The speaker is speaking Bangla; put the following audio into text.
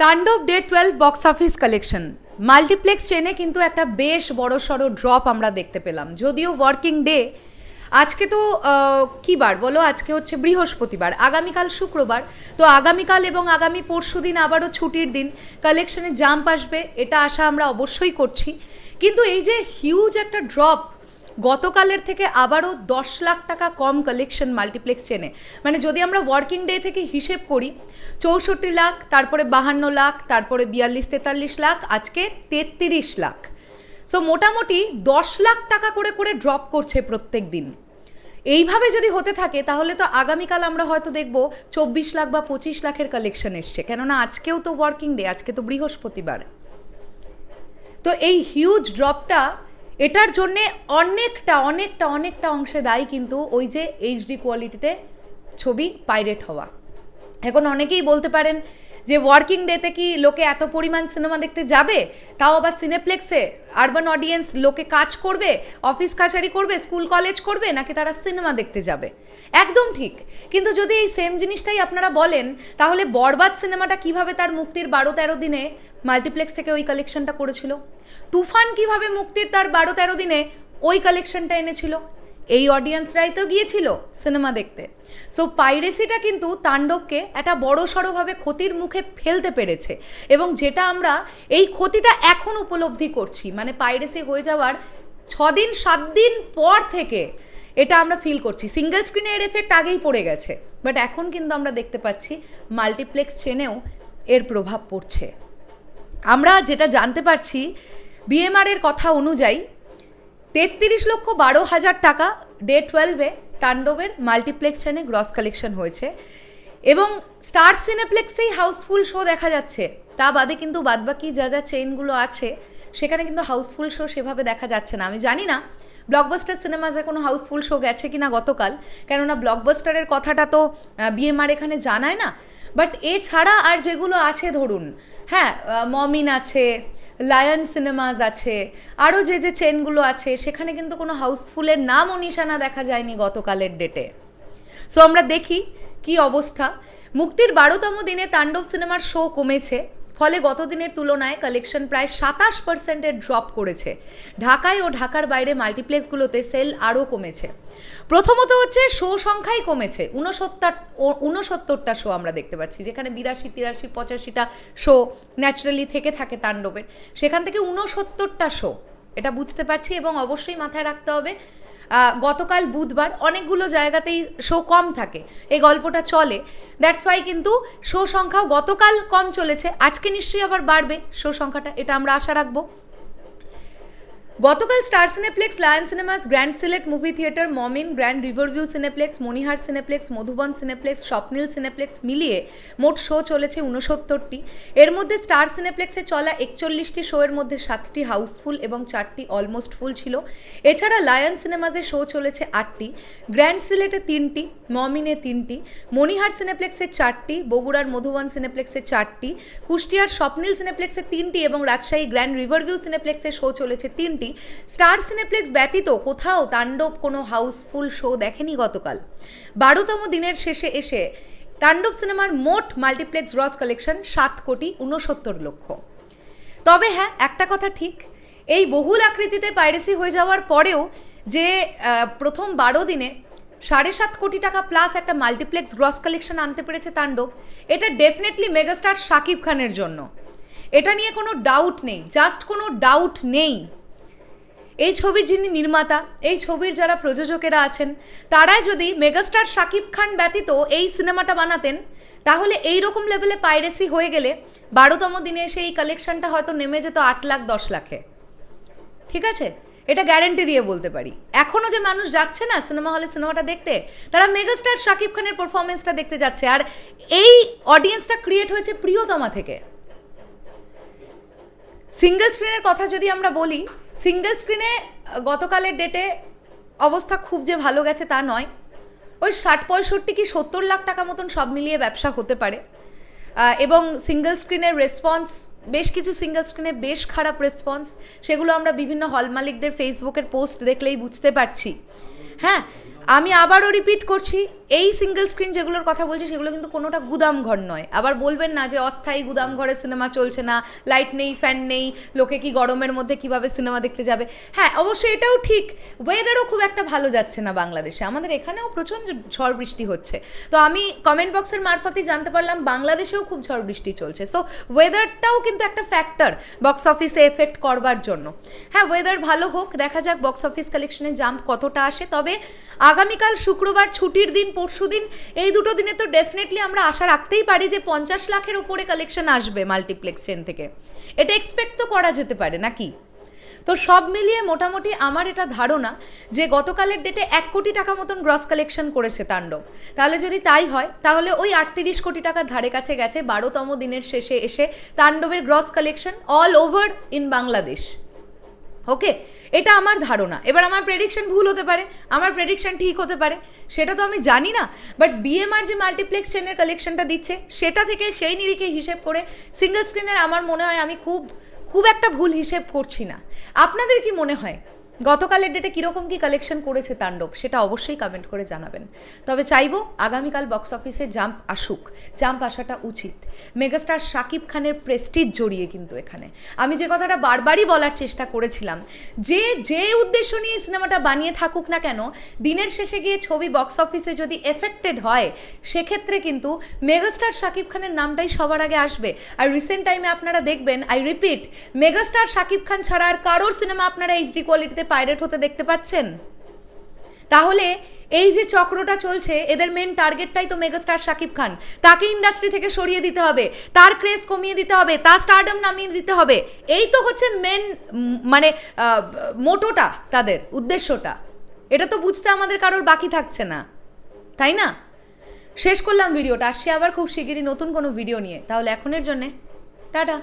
Taandob day twelve box office collection. Multiplex চেনে কিন্তু একটা বেশ বড় সড়ো ড্রপ আমরা দেখতে পেলাম। যদিও ওয়ার্কিং ডে আজকে তো কি বার বলো? আজকে হচ্ছে বৃহস্পতিবার, আগামীকাল শুক্রবার। তো আগামীকাল এবং আগামী পরশু দিন আবারও ছুটির দিন কালেকশনে জাম্প আসবে, এটা আশা আমরা অবশ্যই করছি। কিন্তু এই যে হিউজ একটা ড্রপ গতকালের থেকে আবারও দশ লাখ টাকা কম কালেকশন মাল্টিপ্লেক্স চেনে। মানে যদি আমরা ওয়ার্কিং ডে থেকে হিসেব করি, চৌষট্টি লাখ, তারপরে বাহান্ন লাখ, তারপরে বিয়াল্লিশ, তেতাল্লিশ লাখ, আজকে তেত্রিশ লাখ। সো মোটামুটি দশ লাখ টাকা করে করে ড্রপ করছে প্রত্যেক দিন। এইভাবে যদি হতে থাকে, তাহলে তো আগামীকাল আমরা হয়তো দেখব চব্বিশ লাখ বা পঁচিশ লাখের কালেকশন এসছে। কেননা আজকেও তো ওয়ার্কিং ডে আজকে তো বৃহস্পতিবার। তো এই হিউজ ড্রপটা এটার জন্যে অনেকটা অনেকটা অনেকটা অংশে দায়ী কিন্তু ওই যে এইচডি কোয়ালিটিতে ছবি পাইরেট হওয়া। এখন অনেকেই বলতে পারেন যে ওয়ার্কিং ডেতে কি লোকে এত পরিমাণ সিনেমা দেখতে যাবে? তাও আবার সিনেপ্লেক্সে আরবান অডিয়েন্স লোকে কাজ করবে অফিস কাছারি করবে স্কুল কলেজ করবে, নাকি তারা সিনেমা দেখতে যাবে? একদম ঠিক। কিন্তু যদি এই সেম জিনিসটাই আপনারা বলেন, তাহলে বরবাদ সিনেমাটা কীভাবে তার মুক্তির বারো তেরো দিনে মাল্টিপ্লেক্স থেকে ওই কালেকশনটা করেছিল? তুফান কীভাবে মুক্তির তার বারো তেরো দিনে ওই কালেকশনটা এনেছিল? এই অডিয়েন্সরাই তো গিয়েছিল সিনেমা দেখতে। সো পাইরেসিটা কিন্তু তাণ্ডবকে একটা বড় সড়োভাবে ক্ষতির মুখে ফেলতে পেরেছে এবং যেটা আমরা এই ক্ষতিটা এখন উপলব্ধি করছি মানে পাইরেসি হয়ে যাওয়ার ছদিন সাত দিন পর থেকে এটা আমরা ফিল করছি। সিঙ্গেল স্ক্রিনে এর এফেক্ট আগেই পড়ে গেছে বাট এখন কিন্তু আমরা দেখতে পাচ্ছি মাল্টিপ্লেক্স চেনেও এর প্রভাব পড়ছে। আমরা যেটা জানতে পারছি বিএমআর এর কথা অনুযায়ী তেত্রিশ লক্ষ বারো হাজার টাকা ডে টুয়েলভে তাণ্ডবের মাল্টিপ্লেক্স চেনে গ্রস কালেকশন হয়েছে। এবং স্টার সিনেপ্লেক্সেই হাউসফুল শো দেখা যাচ্ছে। তা বাদে কিন্তু বাদবাকি যা যা চেইনগুলো আছে, সেখানে কিন্তু হাউসফুল শো সেভাবে দেখা যাচ্ছে না। আমি জানি না ব্লকবাস্টার সিনেমাজে কোনো হাউসফুল শো গেছে কিনা গতকাল, কেননা ব্লকবাস্টারের কথাটা তো বিএমআর এখানে জানায় না। বাট এছাড়া আর যেগুলো আছে ধরুন হ্যাঁ মমিন আছে লায়ন সিনেমাস আছে আরও যে যে চেনগুলো আছে, সেখানে কিন্তু কোনো হাউসফুলের নাম ও নিশানা দেখা যায়নি গতকালের ডেটে সো আমরা দেখি কি অবস্থা। মুক্তির বারোতম দিনে তাণ্ডব সিনেমার শো কমেছে। ফলে গত দিনের তুলনায় কালেকশন প্রায় সাতাশ পার্সেন্টের ড্রপ করেছে। ঢাকায় ও ঢাকার বাইরে মাল্টিপ্লেক্সগুলোতে সেল আরও কমেছে। প্রথমত হচ্ছে শো সংখ্যাই কমেছে। উনসত্তর উনসত্তরটা শো আমরা দেখতে পাচ্ছি, যেখানে বিরাশি, তিরাশি, পঁচাশিটা শো ন্যাচারালি থেকে থাকে তাণ্ডবের। সেখান থেকে উনসত্তরটা শো এটা বুঝতে পারছি এবং অবশ্যই মাথায় রাখতে হবে গতকাল বুধবার অনেকগুলো জায়গাতেই শো কম থাকে। এই গল্পটা চলে। দ্যাটস ওয়াই কিন্তু শো সংখ্যাও গতকাল কম চলেছে। আজকে নিশ্চয়ই আবার বাড়বে। শো সংখ্যাটা, এটা আমরা আশা রাখব। গতকাল Star Cineplex, Lion Cinemas, Grand Select movie theatre, Momin, Grand Riverview cineplex, Monihar cineplex, Modhubon cineplex, Swapnil cineplex মিলিয়ে মোট শো চলেছে উনসত্তরটি এর মধ্যে স্টার সিনেপ্লেক্সে চলা একচল্লিশটি শোয়ের মধ্যে সাতটি হাউসফুল এবং চারটি অলমোস্ট ফুল ছিল। এছাড়া লায়ন সিনেমাসে শো চলেছে আটটি, গ্র্যান্ড সিলেটে তিনটি, মমিনে তিনটি, মনিহার সিনেপ্লেক্সে চারটি, বগুড়ার মধুবন সিনেপ্লেক্সে চারটি, কুষ্টিয়ার স্বপ্নিল সিনেপ্লেক্সে তিনটি এবং রাজশাহী গ্র্যান্ড রিভারভিউ সিনেপ্লেক্সে শো চলেছে তিনটি। স্টার সিনেপ্লেক্স ব্যতীত কোথাও তাণ্ডব কোনো হাউসফুল শো দেখেনি গতকাল। বারোতম দিনের শেষে এসে তাণ্ডব সিনেমার মোট মাল্টিপ্লেক্স গ্রস কালেকশন সাত কোটি উনসত্তর লক্ষ। তবে হ্যাঁ একটা কথা ঠিক, এই বহুল আকৃতিতে পাইরেসি হয়ে যাওয়ার পরেও যে প্রথম বারো দিনে সাড়ে সাত কোটি টাকা প্লাস একটা মাল্টিপ্লেক্স গ্রস কালেকশন আনতে পেরেছে তাণ্ডব, এটা ডেফিনেটলি মেগাস্টার শাকিব খানের জন্য। এটা নিয়ে কোনো ডাউট নেই জাস্ট কোনো ডাউট নেই। এই ছবির যিনি নির্মাতা, এই ছবির যারা প্রযোজকেরা আছেন, তারাই যদি মেগাস্টার শাকিব খান ব্যতীত এই সিনেমাটা বানাতেন, তাহলে এই রকম লেভেলে পাইরেসি হয়ে গেলে বারোতম দিনে এসে এই কালেকশনটা হয়তো নেমে যেত আট লাখ, দশ লাখে। ঠিক আছে? এটা গ্যারেন্টি দিয়ে বলতে পারি। এখনও যে মানুষ যাচ্ছে না সিনেমা হলে সিনেমাটা দেখতে, তারা মেগাস্টার শাকিব খানের পারফরমেন্সটা দেখতে যাচ্ছে। আর এই অডিয়েন্সটা ক্রিয়েট হয়েছে প্রিয়তমা থেকে। সিঙ্গেল স্ক্রিনের কথা যদি আমরা বলি সিঙ্গেল স্ক্রিনে গতকালের ডেটে অবস্থা খুব যে ভালো গেছে তা নয়। ওই ষাট পঁয়ষট্টি কি সত্তর লাখ টাকা মতন সব মিলিয়ে ব্যবসা হতে পারে। এবং সিঙ্গেল স্ক্রিনের রেসপন্স বেশ কিছু সিঙ্গেল স্ক্রিনে বেশ খারাপ রেসপন্স সেগুলো আমরা বিভিন্ন হল মালিকদের ফেসবুকের পোস্ট দেখলেই বুঝতে পারছি। হ্যাঁ আমি আবারও রিপিট করছি, এই সিঙ্গেল স্ক্রিন যেগুলোর কথা বলছি, সেগুলো কিন্তু কোনোটা গুদাম ঘর নয়। আবার বলবেন না যে অস্থায়ী গুদাম ঘরে সিনেমা চলছে না লাইট নেই ফ্যান নেই, লোকে কি গরমের মধ্যে কীভাবে সিনেমা দেখতে যাবে? হ্যাঁ অবশ্যই এটাও ঠিক ওয়েদারও খুব একটা ভালো যাচ্ছে না বাংলাদেশে, আমাদের এখানেও প্রচণ্ড ঝড় বৃষ্টি হচ্ছে। তো আমি কমেন্ট বক্সের মারফতই জানতে পারলাম, বাংলাদেশেও খুব ঝড় বৃষ্টি চলছে। সো ওয়েদারটাও কিন্তু একটা ফ্যাক্টর বক্স অফিসে এফেক্ট করবার জন্য। হ্যাঁ ওয়েদার ভালো হোক, দেখা যাক বক্স অফিস কালেকশনে জাম্প কতটা আসে, তবে আগামীকাল শুক্রবার ছুটির দিন, পরশু দিন, এই দুটো দিনে তো ডেফিনেটলি আমরা আশা রাখতেই পারি যে পঞ্চাশ লাখের ওপরে কালেকশন আসবে মাল্টিপ্লেক্স চেন থেকে। এটা এক্সপেক্ট তো করা যেতে পারে, নাকি? তো সব মিলিয়ে মোটামুটি আমার এটা ধারণা যে গতকালের ডেটে এক কোটি টাকা মতন গ্রস কালেকশন করেছে তাণ্ডব। তাহলে যদি তাই হয়, তাহলে ওই আটত্রিশ কোটি টাকার ধারে কাছে গেছে বারোতম দিনের শেষে এসে তাণ্ডবের gross collection all over in Bangladesh okay এটা আমার ধারণা। এবার আমার প্রেডিকশন ভুল হতে পারে, আমার প্রেডিকশন ঠিক হতে পারে, সেটা তো আমি জানি না। বাট বিএমআর যে মাল্টিপ্লেক্স চেনের কালেকশনটা দিচ্ছে, সেটা থেকে সেই নিরিখে হিসেব করে সিঙ্গেল স্ক্রিনের আমার মনে হয় আমি খুব খুব একটা ভুল হিসেব করছি না। আপনাদের কি মনে হয়? গতকালের ডেটে কীরকম কি কালেকশন করেছে তাণ্ডব, সেটা অবশ্যই কমেন্ট করে জানাবেন। তবে চাইব আগামীকাল বক্স অফিসে জাম্প আসুক জাম্প আসাটা উচিত। মেগাস্টার শাকিব খানের প্রেস্টিজ জড়িয়ে কিন্তু এখানে। আমি যে কথাটা বারবারই বলার চেষ্টা করেছিলাম, যে যে উদ্দেশ্য নিয়ে সিনেমাটা বানিয়ে থাকুক না কেন, দিনের শেষে গিয়ে ছবি বক্স অফিসে যদি এফেক্টেড হয়, সেক্ষেত্রে কিন্তু মেগাস্টার শাকিব খানের নামটাই সবার আগে আসবে। আর রিসেন্ট টাইমে আপনারা দেখবেন I repeat megastar Shakib Khan ছাড়া আর কারোর সিনেমা আপনারা এইচডি কোয়ালিটিতে পাইরেট হতে দেখতে পাচ্ছেন? তাহলে এই যে চক্রটা চলছে, এদের মেন টার্গেটটাই তো মেগাস্টার শাকিব খান। তাকে ইন্ডাস্ট্রি থেকে সরিয়ে দিতে হবে, তার ক্রেজ কমিয়ে দিতে হবে, তার স্টারডম নামিয়ে দিতে হবে। এই তো হচ্ছে মেন মানে মোটোটা তাদের, উদ্দেশ্যটা। এটা তো বুঝতে আমাদের কারোর বাকি থাকছে না। তাই না? শেষ করলাম ভিডিওটা। আসছি আবার খুব শিগগিরই নতুন কোনো ভিডিও নিয়ে। তাহলে এখনের জন্যে, টাটা।